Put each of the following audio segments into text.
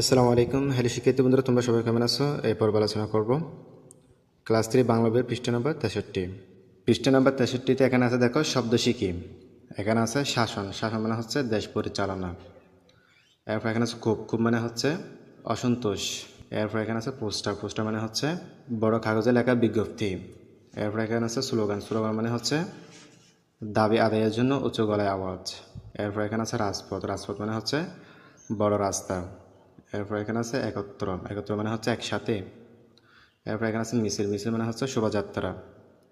আসসালামু আলাইকুম। হ্যালো শিক্ষার্থী বন্ধুরা, তোমরা সবাই কেমন আছো? এরপর আলোচনা করব। ক্লাস থ্রি, বাংলা বইয়ের পৃষ্ঠা নম্বর তেষট্টি। পৃষ্ঠা নম্বর তেষট্টিতে এখানে আছে, দেখো, শব্দ শিখি। এখানে আছে শাসন। শাসন মানে হচ্ছে দেশ পরিচালনা। এরপর এখানে আছে খুব। খুব মানে হচ্ছে অসন্তোষ। এরপর এখানে আছে পোস্টার। পোস্টার মানে হচ্ছে বড় কাগজে লেখা বিজ্ঞপ্তি। এরপর এখানে আছে স্লোগান। স্লোগান মানে হচ্ছে দাবি আদায়ের জন্য উঁচু গলায় আওয়াজ। এরপর এখানে আছে রাজপথ। রাজপথ মানে হচ্ছে বড় রাস্তা। এরপর এখানে আছে একত্র একত্র মানে হচ্ছে একসাথে। এরপর এখানে আছে মিছিল। মিছিল মানে হচ্ছে শোভাযাত্রা।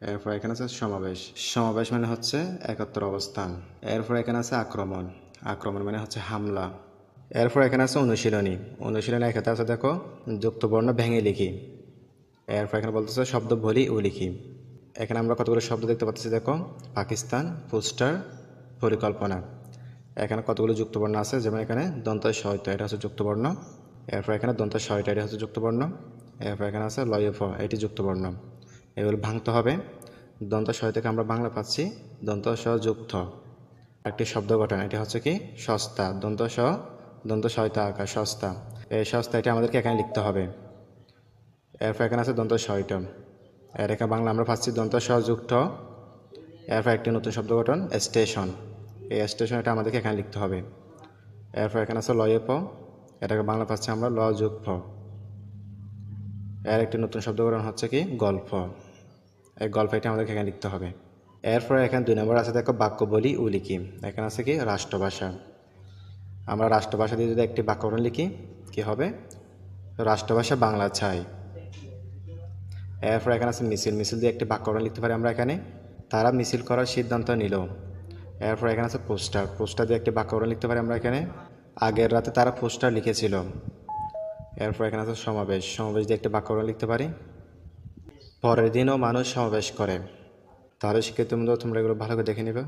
এরপর এখানে আছে সমাবেশ। সমাবেশ মানে হচ্ছে একত্র অবস্থান। এরপর এখানে আছে আক্রমণ। আক্রমণ মানে হচ্ছে হামলা। এরপর এখানে আছে অনুশীলনী। অনুশীলনী এখানে আছে, দেখো, যুক্তবর্ণ ভেঙে লিখি। এরপর এখানে বলতেছে শব্দ বলি ও লিখি। এখানে আমরা কতগুলো শব্দ দেখতে পাচ্ছি, দেখো, পাকিস্তান পোস্টার পরিকল্পনা। এখানে কতগুলো যুক্তবর্ণ আছে? যেমন এখানে দন্ত সহিত, এটা হচ্ছে যুক্তবর্ণ। এরপর এখানে দন্ত সহিত, এটা হচ্ছে যুক্তবর্ণ। এরপর এখানে আছে লয়ফ, এটি যুক্তবর্ণ। এগুলো ভাঙতে হবে। দন্ত সহ থেকে আমরা বাংলা পাচ্ছি দন্ত সহ যুক্ত। একটি শব্দ গঠন, এটি হচ্ছে কি? সস্তা। দন্ত সহ দন্ত সহিত আকার, সস্তা। এই সস্তা, এটা আমাদেরকে এখানে লিখতে হবে। এরপর এখানে আছে দন্ত সহিত। এর এখানে বাংলা আমরা পাচ্ছি দন্ত সহযুক্ত এরপর একটি নতুন শব্দ গঠন, স্টেশন। এই স্টেশন এটা আমাদেরকে এখানে লিখতে হবে। এরপর এখানে আছে লয়ে প, এটাকে বাংলা পাচ্ছি আমরা ল যোগ ফ এর একটি নতুন শব্দ গঠন হচ্ছে কি? গল্প। এই গল্প এটা আমাদেরকে এখানে লিখতে হবে। এরপর এখানে দুই নম্বর আছে দেখো বাক্য বলি ও লিখি। এখানে আছে কি? রাষ্ট্রভাষা। আমরা রাষ্ট্রভাষা দিয়ে যদি একটি বাক্য গঠন লিখি, কি হবে? রাষ্ট্রভাষা বাংলা চাই এরপর এখানে আছে মিছিল। মিছিল দিয়ে একটি বাক্যরণ লিখতে পারি আমরা এখানে। তারা মিছিল করার সিদ্ধান্ত নিল। এরপর এখানে আছে পোস্টার। পোস্টার দিয়ে একটি বাক্যরণ লিখতে পারি আমরা এখানে। আগের রাতে তারা পোস্টার লিখেছিল। এরপর এখানে আছে সমাবেশ। সমাবেশ দিয়ে একটি বাক্যরণ লিখতে পারি। পরের দিনও মানুষ সমাবেশ করে। তাহলে শিক্ষিত মধ্যে তোমরা এগুলো ভালো করে দেখে নেবে।